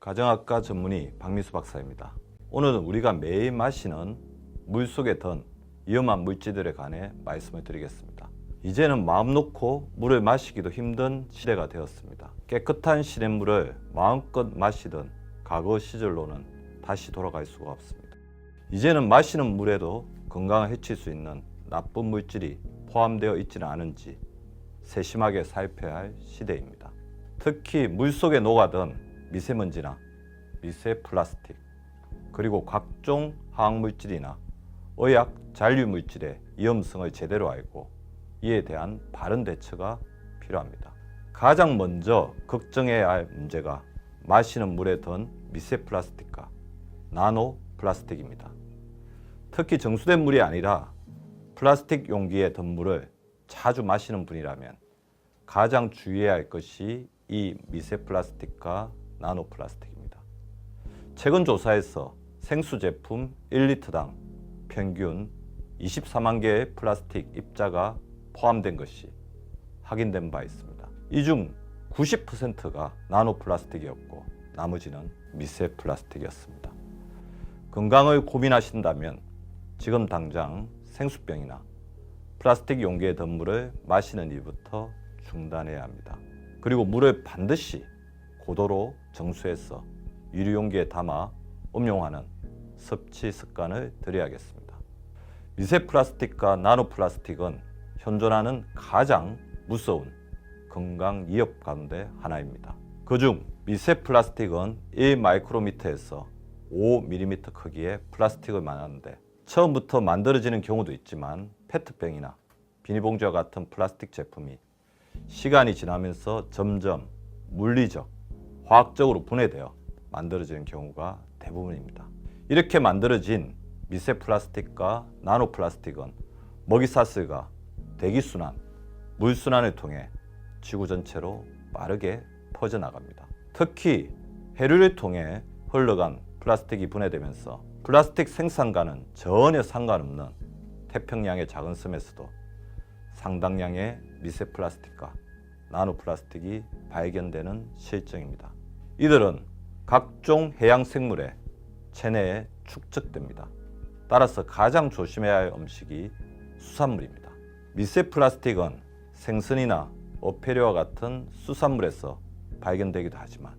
가정학과 전문의 박미수 박사입니다. 오늘은 우리가 매일 마시는 물 속에 든 위험한 물질들에 관해 말씀을 드리겠습니다. 이제는 마음 놓고 물을 마시기도 힘든 시대가 되었습니다. 깨끗한 시냇물을 마음껏 마시던 과거 시절로는 다시 돌아갈 수가 없습니다. 이제는 마시는 물에도 건강을 해칠 수 있는 나쁜 물질이 포함되어 있지는 않은지 세심하게 살펴야 할 시대입니다. 특히 물 속에 녹아든 미세먼지나 미세 플라스틱 그리고 각종 화학물질이나 의약 잔류 물질의 위험성을 제대로 알고 이에 대한 바른 대처가 필요합니다. 가장 먼저 걱정해야 할 문제가 마시는 물에 든 미세 플라스틱과 나노 플라스틱입니다. 특히 정수된 물이 아니라 플라스틱 용기에 든 물을 자주 마시는 분이라면 가장 주의해야 할 것이 이 미세 플라스틱과 나노 플라스틱입니다. 최근 조사에서 생수 제품 1리터당 평균 24만 개의 플라스틱 입자가 포함된 것이 확인된 바 있습니다. 이 중 90%가 나노 플라스틱이었고 나머지는 미세 플라스틱이었습니다. 건강을 고민하신다면 지금 당장 생수병이나 플라스틱 용기의 든 물을 마시는 일부터 중단해야 합니다. 그리고 물을 반드시 고도로 정수해서 유리 용기에 담아 음용하는 섭취 습관을 들여야겠습니다. 미세 플라스틱과 나노 플라스틱은 현존하는 가장 무서운 건강 위협 가운데 하나입니다. 그중 미세 플라스틱은 1 마이크로미터에서 5mm 크기의 플라스틱을 말하는데 처음부터 만들어지는 경우도 있지만 페트병이나 비닐봉지와 같은 플라스틱 제품이 시간이 지나면서 점점 물리적, 화학적으로 분해되어 만들어지는 경우가 대부분입니다. 이렇게 만들어진 미세 플라스틱과 나노 플라스틱은 먹이사슬과 대기순환, 물순환을 통해 지구 전체로 빠르게 퍼져나갑니다. 특히 해류를 통해 흘러간 플라스틱이 분해되면서 플라스틱 생산과는 전혀 상관없는 태평양의 작은 섬에서도 상당량의 미세 플라스틱과 나노 플라스틱이 발견되는 실정입니다. 이들은 각종 해양 생물의 체내에 축적됩니다. 따라서 가장 조심해야 할 음식이 수산물입니다. 미세 플라스틱은 생선이나 어패류와 같은 수산물에서 발견되기도 하지만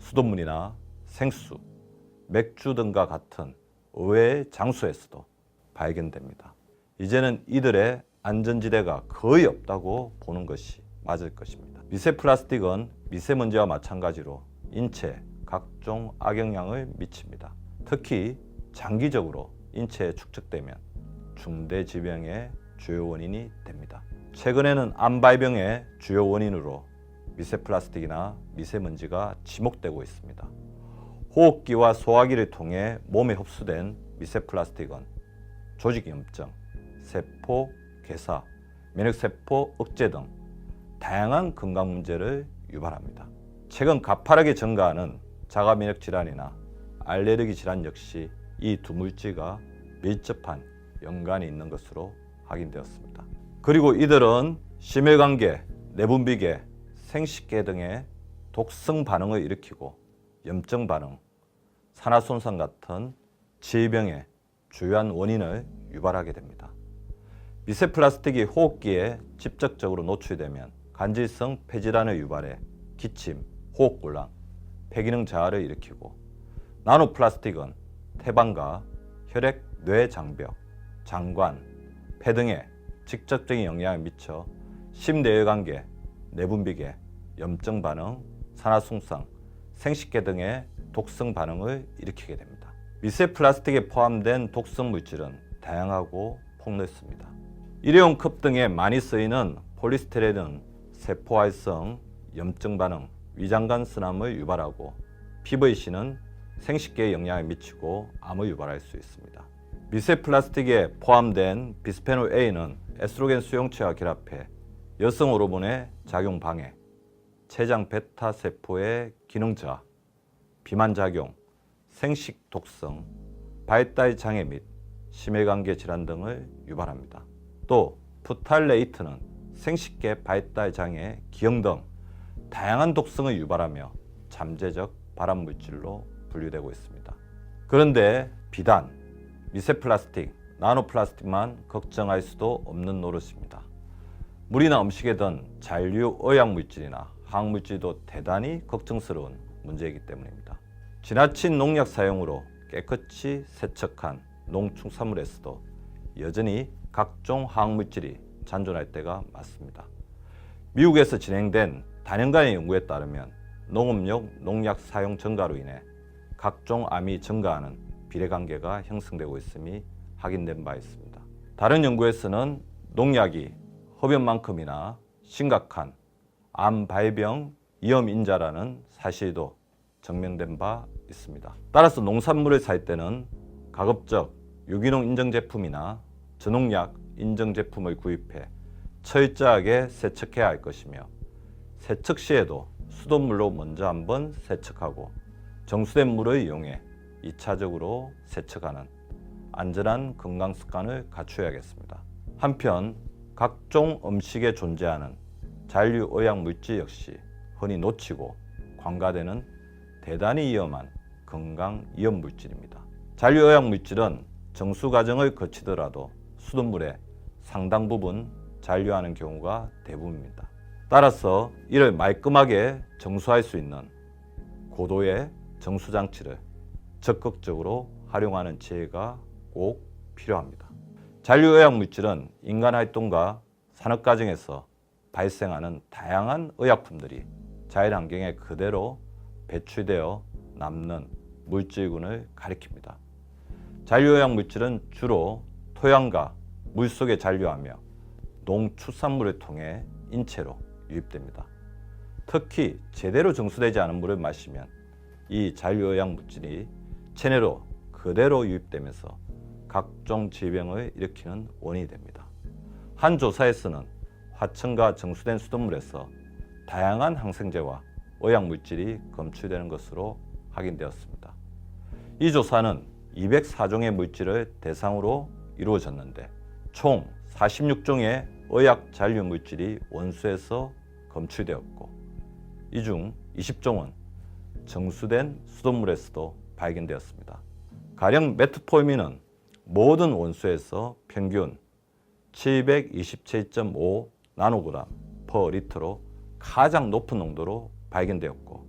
수돗물이나 생수, 맥주 등과 같은 의외의 장소에서도 발견됩니다. 이제는 이들의 안전지대가 거의 없다고 보는 것이 맞을 것입니다. 미세 플라스틱은 미세먼지와 마찬가지로 인체에 각종 악영향을 미칩니다. 특히 장기적으로 인체에 축적되면 중대 질병의 주요 원인이 됩니다. 최근에는 암발병의 주요 원인으로 미세 플라스틱이나 미세먼지가 지목되고 있습니다. 호흡기와 소화기를 통해 몸에 흡수된 미세 플라스틱은 조직염증, 세포 괴사, 면역세포 억제 등 다양한 건강 문제를 유발합니다. 최근 가파르게 증가하는 자가 면역 질환이나 알레르기 질환 역시 이 두 물질과 밀접한 연관이 있는 것으로 확인되었습니다. 그리고 이들은 심혈관계, 내분비계, 생식계 등의 독성 반응을 일으키고 염증 반응, 산화 손상 같은 질병의 주요한 원인을 유발하게 됩니다. 미세 플라스틱이 호흡기에 직접적으로 노출되면 간질성 폐질환을 유발해 기침, 호흡곤란, 폐기능 저하를 일으키고 나노 플라스틱은 태반과 혈액, 뇌 장벽, 장관, 폐 등에 직접적인 영향을 미쳐 심내혈관계, 내분비계, 염증 반응, 산화순상, 생식계 등의 독성 반응을 일으키게 됩니다. 미세 플라스틱에 포함된 독성 물질은 다양하고 폭넓습니다. 일회용 컵 등에 많이 쓰이는 폴리스테린은 세포활성, 염증 반응, 위장관 순환을 유발하고 PVC는 생식계에 영향을 미치고 암을 유발할 수 있습니다. 미세 플라스틱에 포함된 비스페놀 A는 에스트로겐 수용체와 결합해 여성 호르몬의 작용 방해, 췌장 베타 세포의 기능 저하, 비만 작용, 생식 독성, 발달 장애 및 심혈관계 질환 등을 유발합니다. 또 푸탈레이트는 생식계 발달 장애, 기형 등 다양한 독성을 유발하며 잠재적 발암 물질로 분류되고 있습니다. 그런데 비단, 미세 플라스틱, 나노 플라스틱만 걱정할 수도 없는 노릇입니다. 물이나 음식에 든 잔류 의약 물질이나 화학 물질도 대단히 걱정스러운 문제이기 때문입니다. 지나친 농약 사용으로 깨끗이 세척한 농축산물에서도 여전히 각종 화학 물질이 잔존할 때가 많습니다. 미국에서 진행된 단연간의 연구에 따르면 농업용 농약 사용 증가로 인해 각종 암이 증가하는 비례관계가 형성되고 있음이 확인된 바 있습니다. 다른 연구에서는 농약이 흡연만큼이나 심각한 암 발병 위험 인자라는 사실도 증명된 바 있습니다. 따라서 농산물을 살 때는 가급적 유기농 인증 제품이나 전농약 인증 제품을 구입해 철저하게 세척해야 할 것이며 세척 시에도 수돗물로 먼저 한번 세척하고 정수된 물을 이용해 2차적으로 세척하는 안전한 건강 습관을 갖추어야겠습니다. 한편 각종 음식에 존재하는 잔류 의약 물질 역시 흔히 놓치고 관가되는 대단히 위험한 건강 위험 물질입니다. 잔류 의약 물질은 정수 과정을 거치더라도 수돗물에 상당 부분 잔류하는 경우가 대부분입니다. 따라서 이를 말끔하게 정수할 수 있는 고도의 정수 장치를 적극적으로 활용하는 지혜가 꼭 필요합니다. 잔류의약 물질은 인간 활동과 산업 과정에서 발생하는 다양한 의약품들이 자연 환경에 그대로 배출되어 남는 물질군을 가리킵니다. 잔류의약 물질은 주로 토양과 물 속에 잔류하며 농축산물을 통해 인체로 유입됩니다. 특히 제대로 정수되지 않은 물을 마시면 이 잔류의약 물질이 체내로 그대로 유입되면서 각종 질병을 일으키는 원인이 됩니다. 한 조사에서는 화천과 정수된 수돗물에서 다양한 항생제와 의약 물질이 검출되는 것으로 확인되었습니다. 이 조사는 204종의 물질을 대상으로 이루어졌는데 총 46종의 의약 잔류 물질이 원수에서 검출되었고 이 중 20종은 정수된 수돗물에서도 발견되었습니다. 가령 메트포르민은 모든 원수에서 평균 727.5 나노그램 퍼 리터로 가장 높은 농도로 발견되었고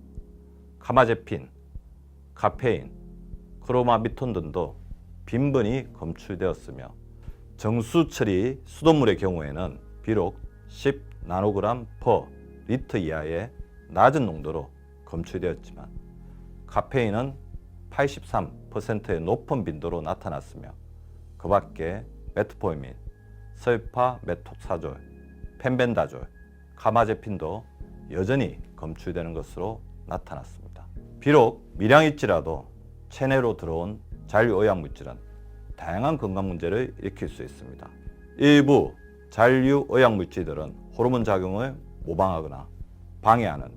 카마제핀, 카페인, 크로마비톤 등도 빈번히 검출되었으며 정수 처리 수돗물의 경우에는 비록 10 나노그램 퍼 리터 이하의 낮은 농도로 검출되었지만 카페인은 83%의 높은 빈도로 나타났으며 그 밖에 메트포르민, 설파 메톡사졸, 펜벤다졸, 카마제핀도 여전히 검출되는 것으로 나타났습니다. 비록 미량일지라도 체내로 들어온 잔류의약 물질은 다양한 건강 문제를 일으킬 수 있습니다. 일부 잔류의약 물질들은 호르몬 작용을 모방하거나 방해하는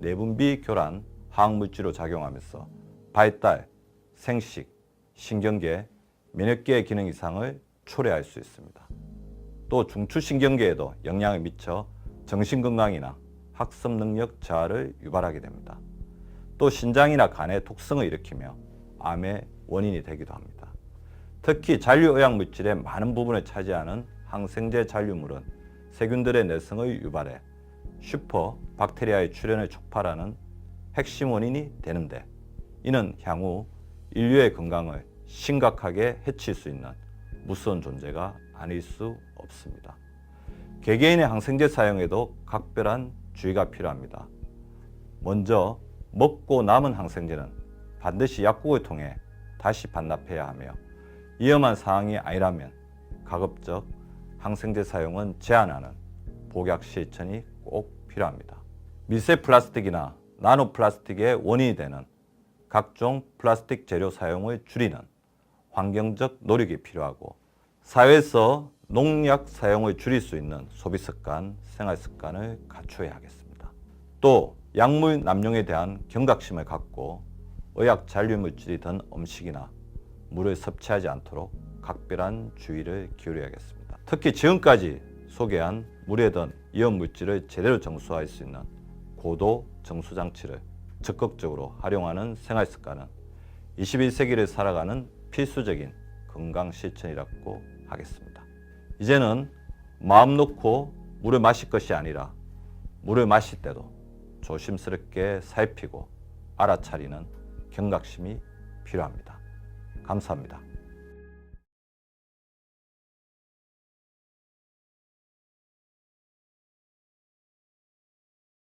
내분비 교란 화학 물질로 작용하면서 발달, 생식, 신경계, 면역계의 기능 이상을 초래할 수 있습니다. 또 중추신경계에도 영향을 미쳐 정신건강이나 학습 능력 저하를 유발하게 됩니다. 또 신장이나 간의 독성을 일으키며 암의 원인이 되기도 합니다. 특히 잔류의약 물질의 많은 부분을 차지하는 항생제 잔류물은 세균들의 내성을 유발해 슈퍼 박테리아의 출현을 촉발하는 핵심 원인이 되는데 이는 향후 인류의 건강을 심각하게 해칠 수 있는 무서운 존재가 아닐 수 없습니다. 개개인의 항생제 사용에도 각별한 주의가 필요합니다. 먼저 먹고 남은 항생제는 반드시 약국을 통해 다시 반납해야 하며 위험한 상황이 아니라면 가급적 항생제 사용은 제한하는 복약 실천이 꼭 필요합니다. 미세 플라스틱이나 나노 플라스틱의 원인이 되는 각종 플라스틱 재료 사용을 줄이는 환경적 노력이 필요하고 사회에서 농약 사용을 줄일 수 있는 소비 습관, 생활 습관을 갖추어야 하겠습니다. 또 약물 남용에 대한 경각심을 갖고 의약 잔류 물질이 든 음식이나 물을 섭취하지 않도록 각별한 주의를 기울여야겠습니다. 특히 지금까지 소개한 물에 든 위험 물질을 제대로 정수할 수 있는 고도 정수 장치를 적극적으로 활용하는 생활 습관은 21세기를 살아가는 필수적인 건강 실천이라고 하겠습니다. 이제는 마음 놓고 물을 마실 것이 아니라 물을 마실 때도 조심스럽게 살피고 알아차리는 경각심이 필요합니다. 감사합니다.